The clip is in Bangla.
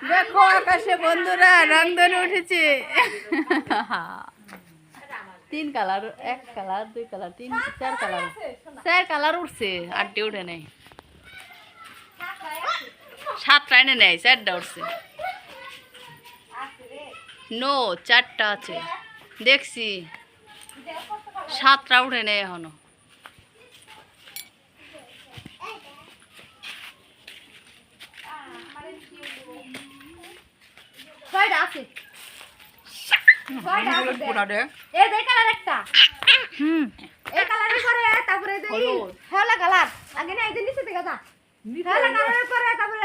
দেখো আকাশে বন্ধুরা রামধনু উঠেছে। তিন কালার, এক কালার, দুই কালার, তিন, চার কালার। চার কালার উঠছে, আটটি উঠে নেই। সাতটা এনে নেয়, চারটা উঠছে। নো, চারটা আছে। দেখছি, সাতটা উঠে নেই এখনও। ছয়টা আছে। ছয়টা আছে দেখ। এই যে কালার একটা। হুম। এই কালারের পরে তারপরে এই হলুদ। কালার আগে না এই দিন নিচে থেকে যা কালারের পরে তারপরে